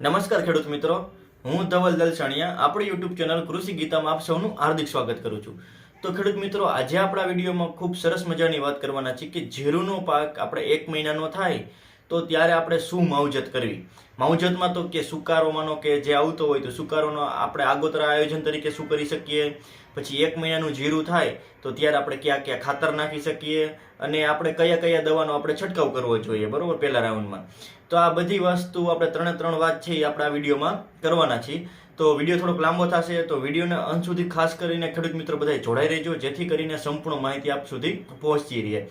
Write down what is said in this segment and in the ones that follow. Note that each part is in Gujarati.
નમસ્કાર ખેડૂત મિત્રો. હું ધવલ દલસાણિયા. આપણી યુટ્યુબ ચેનલ કૃષિ ગીતામાં આપ સૌનું હાર્દિક સ્વાગત કરું છું. તો ખેડૂત મિત્રો, આજે આપણા વિડીયોમાં ખૂબ સરસ મજાની વાત કરવાના છે કે જીરુનો પાક આપણે એક મહિનાનો થાય તો ત્યારે આપણે શું માવજત કરવી? માવજતમાં તો કે સુકારો માનો કે જે આવતો હોય તો સુકારોનો આપણે આગોતરા આયોજન તરીકે શું કરી શકીએ? પછી એક મહિનાનું જીરું થાય તો ત્યારે આપણે ક્યાં ક્યાં ખાતર નાખી શકીએ? અને આપણે કયા કયા દવાનો આપણે છંટકાવ કરવો જોઈએ? બરાબર? પહેલા રાઉન્ડમાં. તો આ બધી વસ્તુ આપણે ત્રણે ત્રણ વાત છે એ આપણે આ વિડીયોમાં કરવાના છીએ. તો વીડિયો થોડોક લાંબો થશે તો વિડીયોને અંત સુધી ખાસ કરીને ખેડૂત મિત્રો બધા જોડાઈ રહેજો. જેથી કરીને સંપૂર્ણ માહિતી આપ સુધી પહોંચી રહે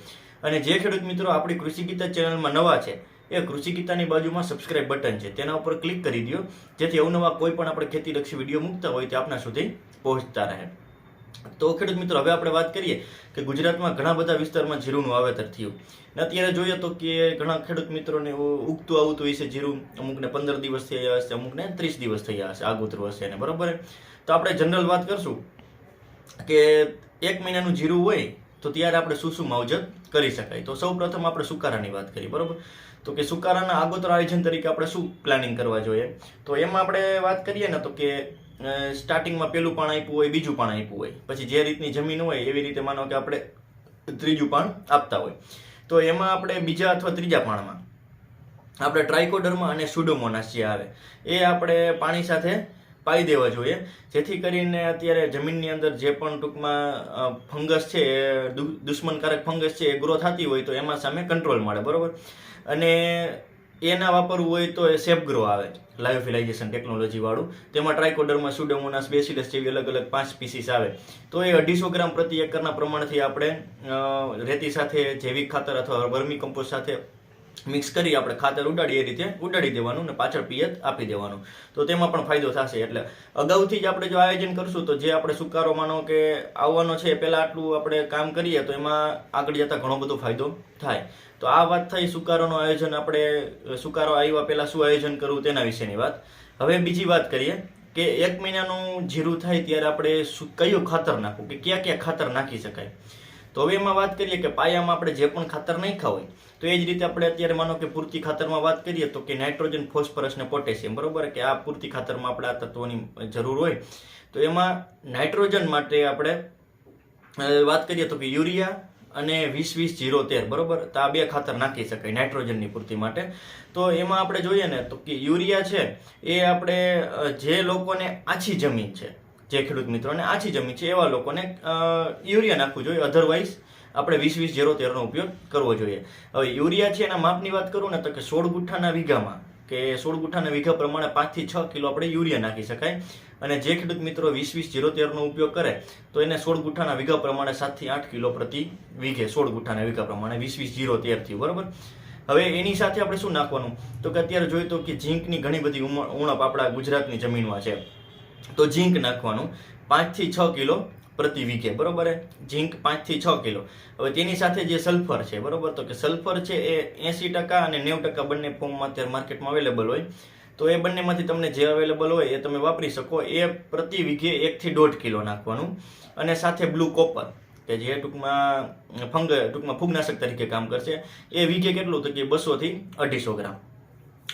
અને જે ખેડૂત મિત્રો આપણી કૃષિ ગીતા ચેનલમાં નવા છે, એ કૃષિ ગીતાની બાજુમાં સબસ્ક્રાઇબ બટન છે. તેના ઉપર ક્લિક કરી દો જેથી અવનવા કોઈ પણ આપણે ખેતીલક્ષી વીડિયો મૂકતા હોય તે આપણા સુધી પહોંચતા રહે. તો ખેડૂત મિત્રો, હવે આપણે વાત કરીએ કે ગુજરાતમાં ઘણા બધા વિસ્તારમાં જીરુંનું વાવેતર થયું. ને અત્યારે જોઈએ તો કે ઘણા ખેડૂત મિત્રોને ઉગતું આવતું હશે જીરું, અમુકને પંદર દિવસ થયા હશે, અમુકને ત્રીસ દિવસ થયા હશે, આગોતરું હશે એને, બરોબર? તો આપણે જનરલ વાત કરશું કે એક મહિનાનું જીરું હોય તો ત્યારે આપણે શું શું માવજત કરી શકાય. તો સૌ પ્રથમ આપણે સુકારાની વાત કરીએ બરોબર? તો કે સુકારાના આગોતર આયોજન તરીકે આપણે શું પ્લાનિંગ કરવા જોઈએ? તો એમાં આપણે વાત કરીએ ને તો કે સ્ટાર્ટિંગમાં પેલું પાણ આપ્યું હોય, બીજું પાણ આપ્યું હોય. પછી જે રીતની જમીન હોય, એવી રીતે માનો કે આપણે ત્રીજું પાણ આપતા હોય. તો એમાં આપણે બીજા અથવા ત્રીજા પાણમાં આપણે ટ્રાઇકોડર્મા અને સુડોમોનાસ જે આવે. એ આપણે પાણી સાથે પાઈ દેવા જોઈએ. જેથી કરીને અત્યારે જમીનની અંદર જે પણ ટૂંકમાં ફંગસ છે, એ દુશ્મનકારક ફંગસ છે, એ ગ્રો થતી હોય તો એમાં સામે કંટ્રોલ મળે, બરાબર? અને એના વાપરવું હોય તો એ સેફ ગ્રો આવે લાયોફિલાઇઝેશન ટેકનોલોજીવાળું તેમાં ટ્રાયકોડરમાં સુડોમોનાસ બેસિલસ જેવી અલગ અલગ પાંચ સ્પીસીસ આવે. તો એ અઢીસો ગ્રામ પ્રતિ એકરના પ્રમાણથી આપણે રેતી સાથે જૈવિક ખાતર અથવા વર્મી કમ્પોસ્ટ સાથે મિક્સ કરી આપણે ખાતર ઉડાડીએ રીતે ઉડાડી દેવાનું અને પાછળ પિયત આપી દેવાનું. તો તેમાં પણ ફાયદો થશે. એટલે અગાઉથી જ આપણે જો આયોજન કરશું, તો જે આપણે સુકારો માનો કે આવવાનો છે પહેલાં આટલું આપણે કામ કરીએ, તો એમાં આગળ જતા ઘણો બધો ફાયદો થાય. તો આ વાત થઈ સુકારોનું આયોજન. આપણે સુકારો આવ્યા પહેલાં શું આયોજન કરવું તેના વિશેની વાત. હવે બીજી વાત કરીએ કે એક મહિનાનું જીરું થાય ત્યારે આપણે કયું ખાતર નાખવું? કે ક્યાં ક્યાં ખાતર નાખી શકાય? તો હવે એમાં વાત કરીએ કે પાયામાં આપણે જે પણ ખાતર નાખ્યા હોય, તો એ જ રીતે આપણે અત્યારે માનો કે પૂરતી ખાતરમાં વાત કરીએ તો કે નાઇટ્રોજન, ફોસ્ફરસ ને પોટેશિયમ, બરોબર? કે આ પૂરતી ખાતરમાં આપણે આ તત્વોની જરૂર હોય. તો એમાં નાઇટ્રોજન માટે આપણે વાત કરીએ તો કે યુરિયા અને વીસ વીસ જીરો તેર, બરોબર? તો આ બે ખાતર નાખી શકાય નાઇટ્રોજનની પૂર્તિ માટે. તો એમાં આપણે જોઈએ ને તો કે યુરિયા છે, એ આપણે જે લોકોને આછી જમીન છે જે ખેડૂત મિત્રોને આછી જમીન છે, એવા લોકોને યુરિયા નાખવું જોઈએ. અધરવાઇઝ આપણે વીસ વીસ ઝીરો તેરનો ઉપયોગ કરવો જોઈએ. હવે યુરિયા છે, એના માપની વાત કરું ને તો કે સોળ ગુઠ્ઠાના વીઘામાં, કે સોળ ગુઠ્ઠાના વીઘા પ્રમાણે પાંચથી છ કિલો આપણે યુરિયા નાખી શકાય. અને જે ખેડૂત મિત્રો વીસ વીસ જીરો તેરનો ઉપયોગ કરે, તો એને સોળ ગુઠ્ઠાના વીઘા પ્રમાણે સાતથી આઠ કિલો પ્રતિ વીઘે, સોળ ગુઠ્ઠાના વીઘા પ્રમાણે વીસ વીસ જીરો તેરથી, બરાબર? હવે એની સાથે આપણે શું નાખવાનું? તો કે અત્યારે જોઈએ તો કે ઝીંકની ઘણી બધી ઉણપ આપણા ગુજરાતની જમીનમાં છે. તો ઝીંક નાખવાનું પાંચથી છ કિલો પ્રતિ વીઘે, બરોબર? ઝીંક પાંચથી છ કિલો. હવે તેની સાથે જે સલ્ફર છે, બરોબર? તો કે સલ્ફર છે એ એંસી ટકા અને નેવું ટકા બંને ફોર્મમાં અત્યારે માર્કેટમાં અવેલેબલ હોય. તો એ બંનેમાંથી તમને જે અવેલેબલ હોય એ તમે વાપરી શકો. એ પ્રતિ વીઘે એકથી દોઢ કિલો નાખવાનું. અને સાથે બ્લુ કોપર કે જે ટૂંકમાં ફંગ, ટૂંકમાં ફૂગનાશક તરીકે કામ કરશે. એ વીઘે કેટલું? તો કે બસોથી અઢીસો ગ્રામ.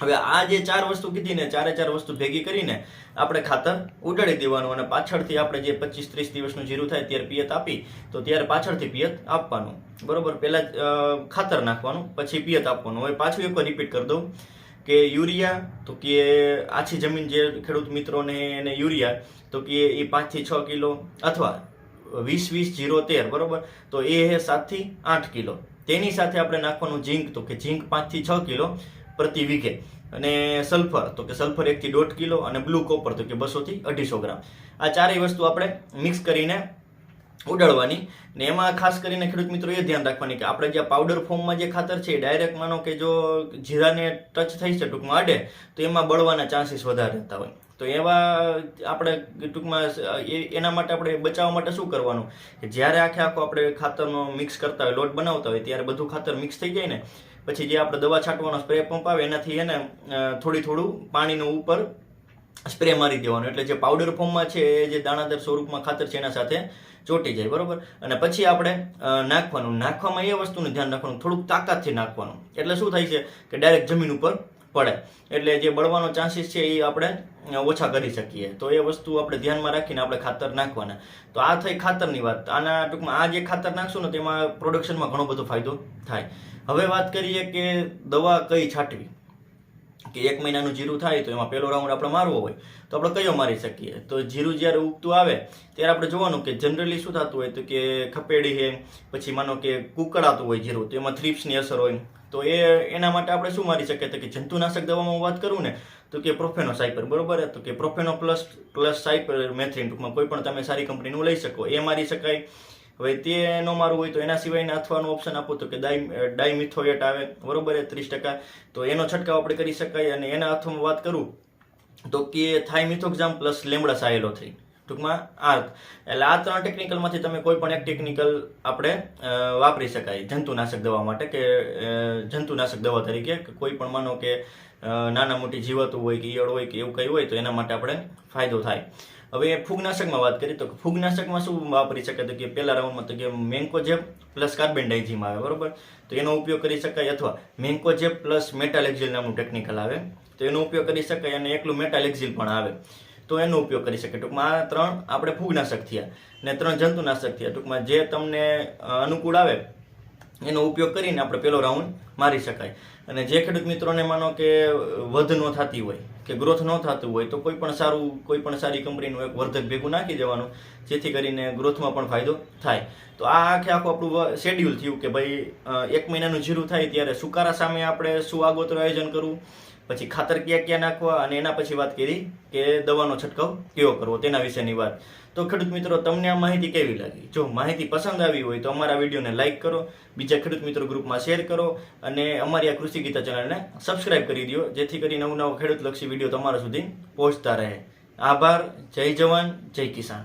હવે આ જે ચાર વસ્તુ કીધી ને, ચારે ચાર વસ્તુ ભેગી કરીને આપણે ખાતર ઉડાડી દેવાનું અને પાછળથી આપણે જે પચીસ ત્રીસ દિવસનું જીરું થાય ત્યારે પિયત આપી, તો ત્યારે પાછળથી પિયત આપવાનું. બરોબર? પહેલાં ખાતર નાખવાનું, પછી પિયત આપવાનું. હવે પાછું એકવાર રિપીટ કરી દઉં કે યુરિયા, તો કે આછી જમીન જે ખેડૂત મિત્રોને એને યુરિયા, તો કે એ પાંચથી છ કિલો અથવા વીસ વીસ જીરો તેર, બરોબર? તો એ સાતથી આઠ કિલો. તેની સાથે આપણે નાખવાનું ઝીંક, તો કે ઝીંક પાંચથી છ કિલો. પ્રતિ વીઘે. અને સલ્ફર, તો કે સલ્ફર એકથી દોઢ કિલો અને બ્લુ કોપર, તો કે બસોથી અઢીસો ગ્રામ. આ ચારેય વસ્તુ આપણે મિક્સ કરીને ઉડાડવાની. ને એમાં ખાસ કરીને ખેડૂત મિત્રો એ ધ્યાન રાખવાની કે આપણે જે પાવડર ફોર્મમાં જે ખાતર છે ડાયરેક્ટ માનો કે જો જીરાને ટચ થઈ છે, ટૂંકમાં અડે, તો એમાં બળવાના ચાન્સીસ વધારે રહેતા હોય. તો એવા આપણે ટૂંકમાં એના માટે આપણે બચાવવા માટે શું કરવાનું? કે જ્યારે આખે આખો આપણે ખાતરનો મિક્સ કરતા હોય, લોટ બનાવતા હોય, ત્યારે બધું ખાતર મિક્સ થઈ જાય ને, પછી જે આપણે દવા છાંટવાનો સ્પ્રે પંપ આવે, એનાથી એને થોડી થોડું પાણીનું ઉપર સ્પ્રે મારી દેવાનો. એટલે જે પાવડર ફોર્મમાં છે, એ જે દાણાદાર સ્વરૂપમાં ખાતર છે, એના સાથે ચોંટી જાય, બરોબર? અને પછી આપણે નાખવાનું. નાખવામાં એ વસ્તુનું ધ્યાન રાખવાનું. થોડુંક તાકાતથી નાખવાનું. એટલે શું થાય છે કે ડાયરેક્ટ જમીન ઉપર પડે. એટલે જે બળવાનો ચાન્સીસ છે, એ આપણે ઓછા કરી શકીએ. તો એ વસ્તુ આપણે ધ્યાનમાં રાખીને આપણે ખાતર નાખવાના. તો આ થઈ ખાતરની વાત. આના ટૂંકમાં આ જે ખાતર નાખશું ને, તેમાં પ્રોડક્શનમાં ઘણો બધો ફાયદો થાય. હવે વાત કરીએ કે દવા કઈ છાંટવી? કે એક મહિનાનું જીરું થાય તો એમાં પહેલો રાઉન્ડ આપણે મારવો હોય, તો આપણે કયો મારી શકીએ? તો જીરું જ્યારે ઉગતું આવે, ત્યારે આપણે જોવાનું કે જનરલી શું થતું હોય તો કે ખપેડી છે, પછી માનો કે કુકડાતું હોય જીરું, તો એમાં થ્રીપ્સની અસર હોય. તો એ, એના માટે આપણે શું મારી શકીએ? તો કે જંતુનાશક દવામાં હું વાત કરું ને, તો કે પ્રોફેનો સાયપર બરોબર તો કે પ્રોફેનો પ્લસ પ્લસ સાયપર મેથ્રીન ટૂંકમાં કોઈ પણ તમે સારી કંપનીનું લઈ શકો, એ મારી શકાય. હવે તે ન મારવું હોય તો એના સિવાયના અથવાનું ઓપ્શન આપો તો કે ડાઈ ડાયમિથોએટ આવે. બરોબર ત્રીસ ટકા. તો એનો છંટકાવ આપણે કરી શકાય અને એના અથવામાં વાત કરું તો કે થાઇમિથોક્ઝામ પ્લસ લેમડા સાયલો થઈ. ટૂંકમાં આ એટલે આ ત્રણ ટેકનિકલમાંથી તમે કોઈ પણ એક ટેકનિકલ આપણે વાપરી શકાય. જંતુનાશક દવા માટે કે જંતુનાશક દવા તરીકે કોઈ પણ માનો કે નાના મોટી જીવાતો હોય કે ઈયળ હોય કે એવું કંઈ હોય તો એના માટે આપણે ફાયદો થાય. હવે ફૂગનાશકમાં વાત કરીએ તો ફૂગનાશકમાં શું વાપરી શકાય તો કે પહેલા રાઉન્ડમાં તો કે મેન્કોજેબ પ્લસ કાર્બેન્ડાઇઝીમ આવે, બરોબર? તો એનો ઉપયોગ કરી શકાય અથવા મેન્કોજેબ પ્લસ મેટાલેક્ઝિલ નામનું ટેકનિકલ આવે. તો એનો ઉપયોગ કરી શકાય અને એકલું મેટાલેક્ઝિલ પણ આવે. તો એનો ઉપયોગ કરી શકાય. ટૂંકમાં આ ત્રણ આપણે ફૂગનાશક થયા ને ત્રણ જંતુનાશક થયા. ટૂંકમાં જે તમને અનુકૂળ આવે એનો ઉપયોગ કરીને આપણે પેલો રાઉન્ડ મારી શકાય. અને જે ખેડૂત મિત્રોને માનો કે વધ ન થતી હોય, કે ગ્રોથ ન થતું હોય, તો કોઈ પણ સારું, કોઈ પણ સારી કંપનીનું એક વર્ધક ભેગું નાખી દેવાનું, જેથી કરીને ગ્રોથમાં પણ ફાયદો થાય. તો આ આખે આખું આપણું શેડ્યુલ થયું કે ભાઈ એક મહિનાનું જીરું થાય ત્યારે સુકારા સામે આપણે શું આગોતરું આયોજન કરવું પછી ખાતર ક્યાં ક્યાં નાખવા અને એના પછી વાત કરી કે દવાનો છંટકાવ કેવો કરવો તેના વિશેની વાત. તો ખેડૂત મિત્રો, તમને આ માહિતી કેવી લાગી? જો માહિતી પસંદ આવી હોય તો અમારા વિડીયોને લાઇક કરો, બીજા ખેડૂત મિત્રો ગ્રુપમાં શેર કરો અને અમારી આ કૃષિ ગીતા ચેનલને સબસ્ક્રાઇબ કરી દો, જેથી કરી નવું નવું ખેડૂતલક્ષી વીડિયો તમારા સુધી પહોંચતા રહે. આભાર, જય જવાન, જય કિસાન.